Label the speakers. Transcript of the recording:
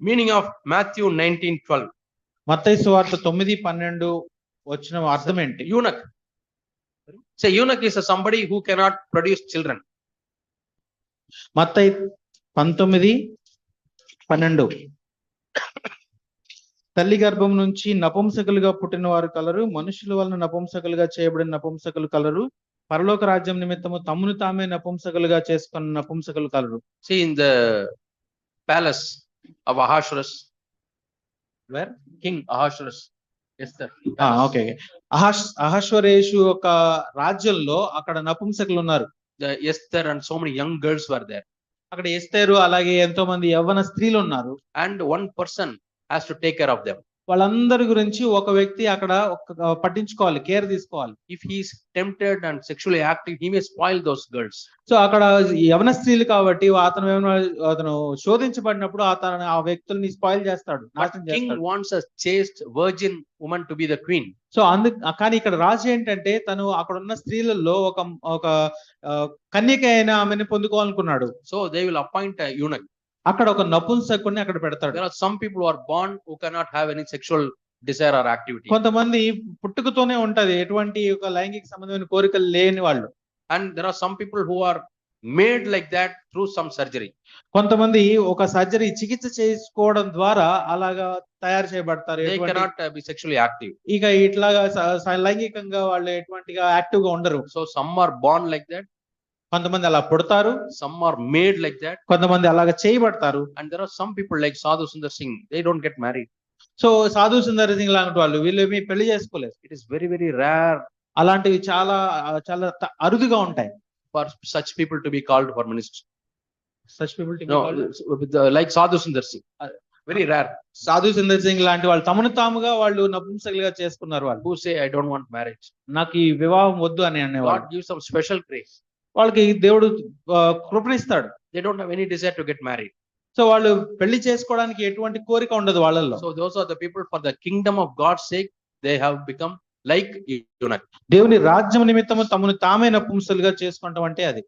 Speaker 1: Meaning of Matthew 19 12.
Speaker 2: మత్తయి సువార్త తొమ్మిది పన్నెండు వచ్చిన అర్థం ఏంటి.
Speaker 1: Say eunuch is a somebody who cannot produce children.
Speaker 2: మత్తయి పంతొమ్మిది పన్నెండు తల్లి గర్భం నుంచి నపుంసకులుగా పుట్టిన వారు కలరు మనుషుల వలన నపుంసకులుగా చేయబడిన నపుంసకులు కలరు పరలోక రాజ్యం నిమిత్తము తమ్మును తామే నపుంసకులుగా చేసుకున్న నపుంసకులు కలరు
Speaker 1: in the palace of Ahasuerus,
Speaker 2: Where?
Speaker 1: King Ahasuerus. Esther.
Speaker 2: ఆ, ఓకే అహస్ అహశ్వరేషు ఒక రాజ్యంలో అక్కడ నపుంసకులు ఉన్నారు
Speaker 1: The Esther and so many young girls were there.
Speaker 2: అక్కడ ఎస్తేరు అలాగే ఎంతో మంది యవ్వన స్త్రీలు ఉన్నారు
Speaker 1: And one person has to take care of them.
Speaker 2: వాళ్ళందరి గురించి ఒక వ్యక్తి అక్కడ ఒక పట్టించుకోవాలి కేర్ తీసుకోవాలి
Speaker 1: he is tempted and sexually active, he may spoil those girls.
Speaker 2: So అక్కడ యవన స్త్రీలు కాబట్టి అతను అతను శోధించబడినప్పుడు అతను ఆ వ్యక్తుల్ని స్పాయిల్ చేస్తాడు
Speaker 1: chaste virgin woman to be the queen.
Speaker 2: So అందు కానీ ఇక్కడ రాజు ఏంటంటే తను అక్కడ ఉన్న స్త్రీలలో ఒక ఒక కన్యక అయిన ఆమెను పొందుకోవాలనుకున్నాడు
Speaker 1: they will appoint a eunuch.
Speaker 2: అక్కడ ఒక నపుంసకుడిని అక్కడ పెడతాడు.
Speaker 1: Some people are born who cannot have any sexual desire or activity
Speaker 2: కొంతమంది పుట్టుకతోనే ఉంటది. ఎటువంటి ఒక లైంగిక సంబంధమైన కోరికలు లేని వాళ్ళు.
Speaker 1: And there are some people who are made like that through some surgery
Speaker 2: కొంతమంది ఒక సర్జరీ చికిత్స చేసుకోవడం ద్వారా అలాగా తయారు చేయబడతారు.
Speaker 1: బి సెక్షువల్లీ యాక్టివ్
Speaker 2: ఇక ఇట్లాగా లైంగికంగా వాళ్ళు ఎటువంటి యాక్టివ్గా ఉండరు.
Speaker 1: So some are born like that
Speaker 2: కొంతమంది అలా పుడతారు.
Speaker 1: Some are made like that
Speaker 2: కొంతమంది అలాగ చేయబడతారు.
Speaker 1: And there are some people like Sadhu Sundar Singh they don't get married
Speaker 2: so Sadhu Sundar Singh లాంటి వాళ్ళు వీళ్ళు మీ పెళ్ళి చేసుకోలేదు
Speaker 1: it is very very rare
Speaker 2: అలాంటివి చాలా చాలా అరుదుగా ఉంటాయి.
Speaker 1: For such people to be called for minister
Speaker 2: such people
Speaker 1: like Sadhu Sundar Singh very rare
Speaker 2: సాధు సుందర్ సింగ్ లాంటి వాళ్ళు తమను తాముగా వాళ్ళు నపుంసకులుగా చేసుకున్నారు వాళ్ళు.
Speaker 1: Who say I don't want marriage
Speaker 2: నాకు ఈ వివాహం వద్దు అని
Speaker 1: అనేవాడు గివ్ సమ్ స్పెషల్ క్రేజ్
Speaker 2: వాళ్ళకి దేవుడు కృపణిస్తాడు
Speaker 1: they don't have any desire to get married
Speaker 2: so వాళ్ళు పెళ్ళి చేసుకోవడానికి ఎటువంటి కోరిక ఉండదు వాళ్ళల్లో.
Speaker 1: So those are the people for the kingdom of God sake they have become like
Speaker 2: దేవుని రాజ్యం నిమిత్తము తమను తామైన పుంసలుగా చేసుకుంటాం అంటే అది.